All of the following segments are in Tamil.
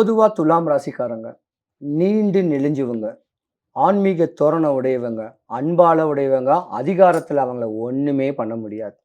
பொதுவாக துலாம் ராசிக்காரங்க. நீண்டு நெளிஞ்சவங்க. ஆன்மீக தோரணை உடையவங்க. அன்பால உடையவங்க. அதிகாரத்தில் அவங்கள ஒன்றுமே பண்ண முடியாது.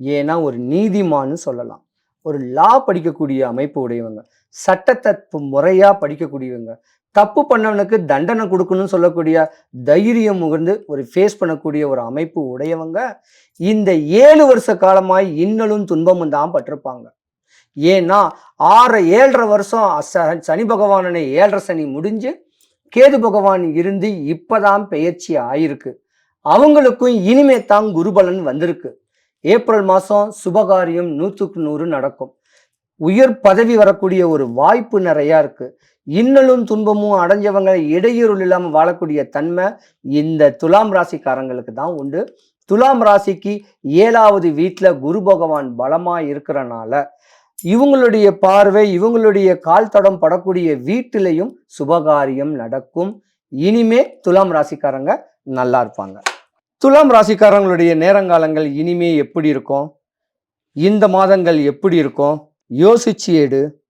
ஏன்னா ஒரு நீதிமான்னு சொல்லலாம். ஒரு லா படிக்கக்கூடிய அமைப்பு உடையவங்க. சட்டத்தை முறையாக படிக்கக்கூடியவங்க. தப்பு பண்ணவனுக்கு தண்டனை கொடுக்கணும்னு சொல்லக்கூடிய தைரியம் முகர்ந்து ஒரு ஃபேஸ் பண்ணக்கூடிய ஒரு அமைப்பு உடையவங்க. இந்த ஏழு வருஷ காலமாய் இன்னலும் துன்பமும் தான் பட்டிருப்பாங்க. ஏன்னா ஆறு ஏழரை வருஷம் ச- சனி பகவானனை ஏழரை சனி முடிஞ்சு கேது பகவான் இருந்து இப்பதான் பெயர்ச்சி ஆயிருக்கு. அவங்களுக்கும் இனிமே தான் குருபலன் வந்திருக்கு. ஏப்ரல் மாதம் சுபகாரியம் நூற்றுக்கு நூறு நடக்கும். உயர் பதவி வரக்கூடிய ஒரு வாய்ப்பு நிறையா இருக்கு. இன்னலும் துன்பமும் அடைஞ்சவங்க இடையூறு இல்லாமல் வாழக்கூடிய தன்மை இந்த துலாம் ராசிக்காரங்களுக்கு தான் உண்டு. துலாம் ராசிக்கு ஏழாவது வீட்டில் குரு பகவான் பலமாக இருக்கிறனால இவங்களுடைய பார்வை இவங்களுடைய கால் தடம் படக்கூடிய வீட்டிலையும் சுபகாரியம் நடக்கும். இனிமே துலாம் ராசிக்காரங்க நல்லா இருப்பாங்க. துலாம் ராசிக்காரங்களுடைய நேரங்காலங்கள் இனிமே எப்படி இருக்கும்? இந்த மாதங்கள் எப்படி இருக்கும்? யோசிச்சு எடு.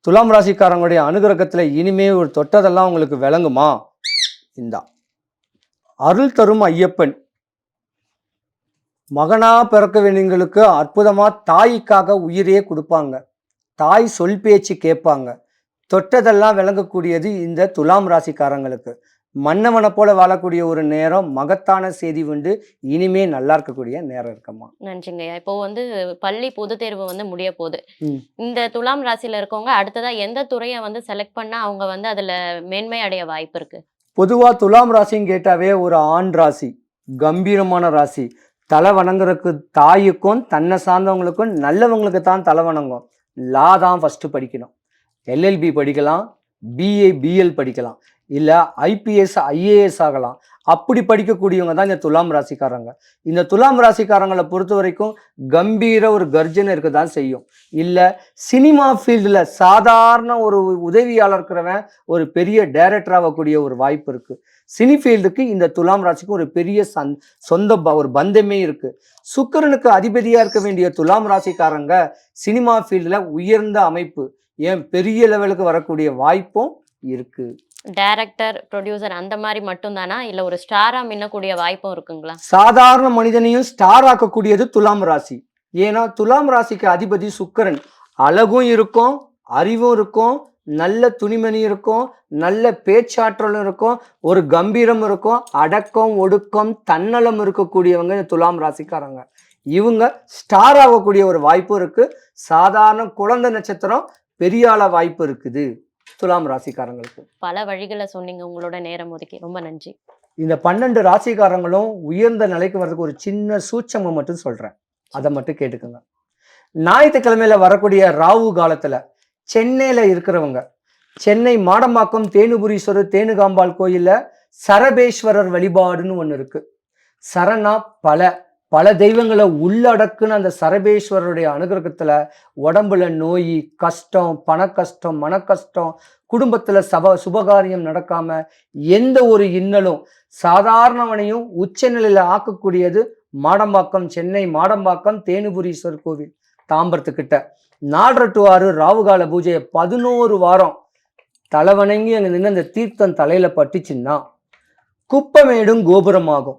துலாம் ராசிக்காரங்களுடைய அனுகிரகத்தில் இனிமே ஒரு தொட்டதெல்லாம் உங்களுக்கு விளங்குமா? இந்தா. அருள் தரும் ஐயப்பன் மகனா பிறக்க வேண்டியவங்களுக்கு அற்புதமா தாய்க்காக உயிரே கொடுப்பாங்க. தாய் சொல் பேச்சு கேட்பாங்க. தொட்டதெல்லாம் விளங்கக்கூடியது இந்த துலாம் ராசிக்காரங்களுக்கு. மன்னவனை போல வாழக்கூடிய ஒரு நேரம் மகத்தான செய்தி உண்டு. இனிமே நல்லா இருக்கக்கூடிய நேரம் இருக்கம்மா. நன்றிங்கய்யா இப்போ வந்து பள்ளி பொதுத் தேர்வு வந்து முடிய போகுது. இந்த துலாம் ராசியில இருக்கவங்க அடுத்ததா எந்த துறையை வந்து செலக்ட் பண்ணா அவங்க வந்து அதுல மேன்மை அடைய வாய்ப்பு இருக்கு? பொதுவா துலாம் ராசின்னு கேட்டாவே ஒரு ஆண் ராசி. கம்பீரமான ராசி. தலை வணங்குறதுக்கு தாய்க்கும் தன்னை சார்ந்தவங்களுக்கும் நல்லவங்களுக்கு தான் தலை வணங்கும். லா தான் ஃபஸ்ட்டு படிக்கணும். எல்எல்பி படிக்கலாம் பிஏ பிஎல் படிக்கலாம். இல்லை ஐபிஎஸ் ஐஏஎஸ் ஆகலாம். அப்படி படிக்கக்கூடியவங்க தான் இந்த துலாம் ராசிக்காரங்க. இந்த துலாம் ராசிக்காரங்களை பொறுத்த வரைக்கும் கம்பீர ஒரு கர்ஜனை இருக்க தான் செய்யும். இல்லை சினிமா ஃபீல்டில் சாதாரண ஒரு உதவியாளர் இருக்கிறவன் ஒரு பெரிய டைரக்டர் ஆகக்கூடிய ஒரு வாய்ப்பு இருக்குது சினி ஃபீல்டுக்கு இந்த துலாம் ராசிக்கு ஒரு பெரிய சந் சொந்த ப- ஒரு பந்தமே இருக்குது சுக்கரனுக்கு அதிபதியாக இருக்க வேண்டிய துலாம் ராசிக்காரங்க சினிமா ஃபீல்டில் உயர்ந்த அமைப்பு. ஏன் பெரிய லெவலுக்கு வரக்கூடிய வாய்ப்பும் இருக்குது டைரக்டர் ப்ரொடியூசர் அந்த மாதிரி மட்டும் தானா இல்ல ஒரு ஸ்டாரா மின்னக்கூடிய வாய்ப்பும் இருக்குங்களா? சாதாரண மனிதனையும் ஸ்டார் ஆக்கக்கூடியது துலாம் ராசி. ஏன்னா துலாம் ராசிக்கு அதிபதி சுக்கரன். அழகும் இருக்கும் அறிவும் இருக்கும் நல்ல துணிமணி இருக்கும் நல்ல பேச்சாற்றலும் இருக்கும் ஒரு கம்பீரம் இருக்கும் அடக்கம் ஒடுக்கம் தன்னலம் இருக்கக்கூடியவங்க இந்த துலாம் ராசிக்காரங்க. இவங்க ஸ்டார் ஆகக்கூடிய ஒரு வாய்ப்பு இருக்கு. சாதாரண குழந்தை நட்சத்திரம் பெரிய ஆள வாய்ப்பு இருக்குது. துலாம் ராசிக்காரங்களுக்கு. பல வழிகளை சொன்னீங்க. உங்களோட நேரம் ஒதுக்கி ரொம்ப நன்றி. இந்த பன்னெண்டு ராசிக்காரங்களும் உயர்ந்த நிலைக்கு வர்றதுக்கு ஒரு சின்ன சூட்சமம் மட்டும் சொல்றேன். அதை மட்டும் கேட்டுக்கோங்க. ஞாயிற்றுக்கிழமையில வரக்கூடிய ராகு காலத்துல சென்னையில இருக்கிறவங்க சென்னை மாடம்பாக்கம் தேனுபுரீஸ்வரர் தேனுகாம்பாள் கோயில்ல சரபேஸ்வரர் வழிபாடுன்னு ஒன்று இருக்கு. சரணா பல. பல தெய்வங்களை உள்ளடக்குன்னு அந்த சரபேஸ்வரருடைய அனுகிரகத்துல உடம்புல நோய் கஷ்டம் பண கஷ்டம் மன கஷ்டம் குடும்பத்துல சப சுபகாரியம் நடக்காம எந்த ஒரு இன்னலும் சாதாரணவனையும் உச்சநிலையில ஆக்கக்கூடியது மாடம்பாக்கம் சென்னை மாடம்பாக்கம் தேனுபுரீஸ்வரர் கோவில் தாம்பரத்துக்கிட்ட. நாலரை ஆறு ராவுகால பூஜையை பதினோரு வாரம் தலைவணங்கி அங்கே நின்று அந்த தீர்த்தம் தலையில பட்டுச்சுன்னா குப்பமேடும் கோபுரமாகும்.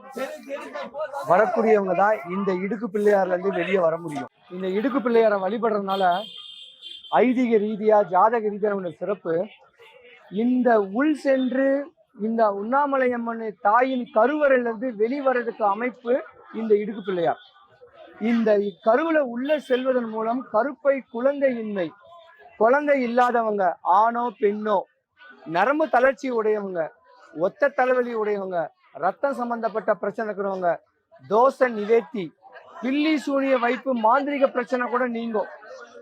வரக்கூடியவங்க தான் இந்த இடுக்கு பிள்ளையார்லேருந்து வெளியே வர முடியும். இந்த இடுக்கு பிள்ளையாரை வழிபடுறதுனால ஐதீக ரீதியாக ஜாதக ரீதியான உள்ள சிறப்பு. இந்த உள் சென்று இந்த உண்ணாமலை அம்மன் தாயின் கருவறையிலிருந்து வெளிவரதுக்கு அமைப்பு இந்த இடுக்கு பிள்ளையார். இந்த கருவுல உள்ள செல்வதன் மூலம் கருப்பை குழந்தையின்மை குழந்தை இல்லாதவங்க ஆணோ பெண்ணோ நரம்பு தளர்ச்சி உடையவங்க ஒத்த தலைவலி உடையவங்க ரத்தம் சம்பந்தப்பட்ட பிரச்சனை இருக்கிறவங்க தோசை நிவேத்தி பில்லி சூனிய வைப்பு மாந்திரிக பிரச்சனை கூட நீங்கும்.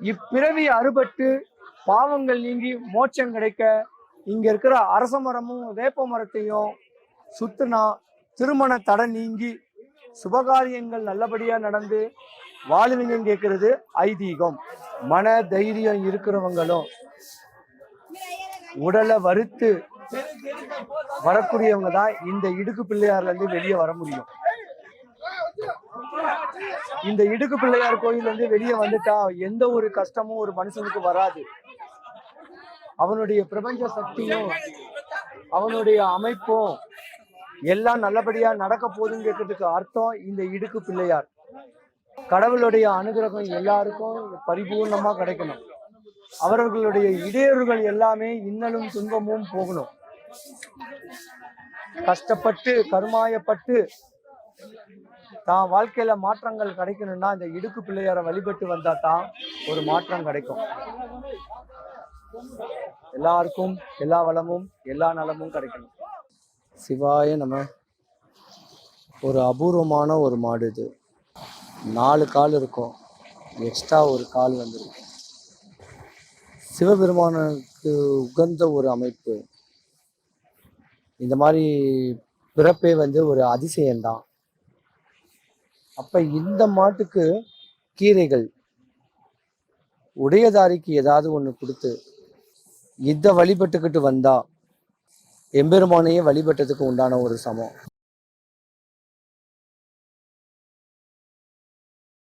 இப்பிறவி அறுபட்டு பாவங்கள் நீங்கி மோட்சம் கிடைக்க இங்க இருக்கிற அரச மரமும் வேப்ப மரத்தையும் சுத்துனா திருமண தடை நீங்கி சுபகாரியங்கள் நல்லபடியா நடந்து வாழ்வீங்கன்னு கேட்கறது ஐதீகம். மன தைரியம் இருக்கிறவங்களும் உடலை வறுத்து வரக்கூடியவங்க தான் இந்த இடுக்கு பிள்ளையார்ல இருந்து வெளியே வர முடியும். இந்த இடுக்கு பிள்ளையார் கோயில் வந்து வெளியே வந்துட்டா எந்த ஒரு கஷ்டமும் ஒரு மனுஷனுக்கு வராது. அவனுடைய பிரபஞ்ச சக்தியும் அவனுடைய அமைப்பும் எல்லாம் நல்லபடியா நடக்க போகுதுங்கிறதுக்கு அர்த்தம் இந்த இடுக்கு பிள்ளையார். கடவுளுடைய அனுகிரகம் எல்லாருக்கும் பரிபூர்ணமா கிடைக்கணும். அவர்களுடைய இடையூறுகள் எல்லாமே இன்னலும் துன்பமும் போகணும். கஷ்டப்பட்டு கருமாயப்பட்டு தான் வாழ்க்கையில மாற்றங்கள் கிடைக்கணும்னா இந்த இடுக்கு பிள்ளையாரை வழிபட்டு வந்தா தான் ஒரு மாற்றம் கிடைக்கும். எல்லாருக்கும் எல்லா வளமும் எல்லா நலமும் கிடைக்கணும். சிவாய நம்ம ஒரு அபூர்வமான ஒரு மாடு இது. நாலு கால் இருக்கும். எக்ஸ்ட்ரா ஒரு கால் வந்துருக்கும் சிவபெருமானுக்கு உகந்த ஒரு அமைப்பு. இந்த மாதிரி பிறப்பே வந்து ஒரு அதிசயம்தான். அப்ப இந்த மாட்டுக்கு கீரைகள் உடையதாரிக்கு ஏதாவது ஒன்று கொடுத்து இதை வழிபட்டுக்கிட்டு வந்தா எம்பெருமானையே வழிபட்டதுக்கு உண்டான ஒரு சமம்.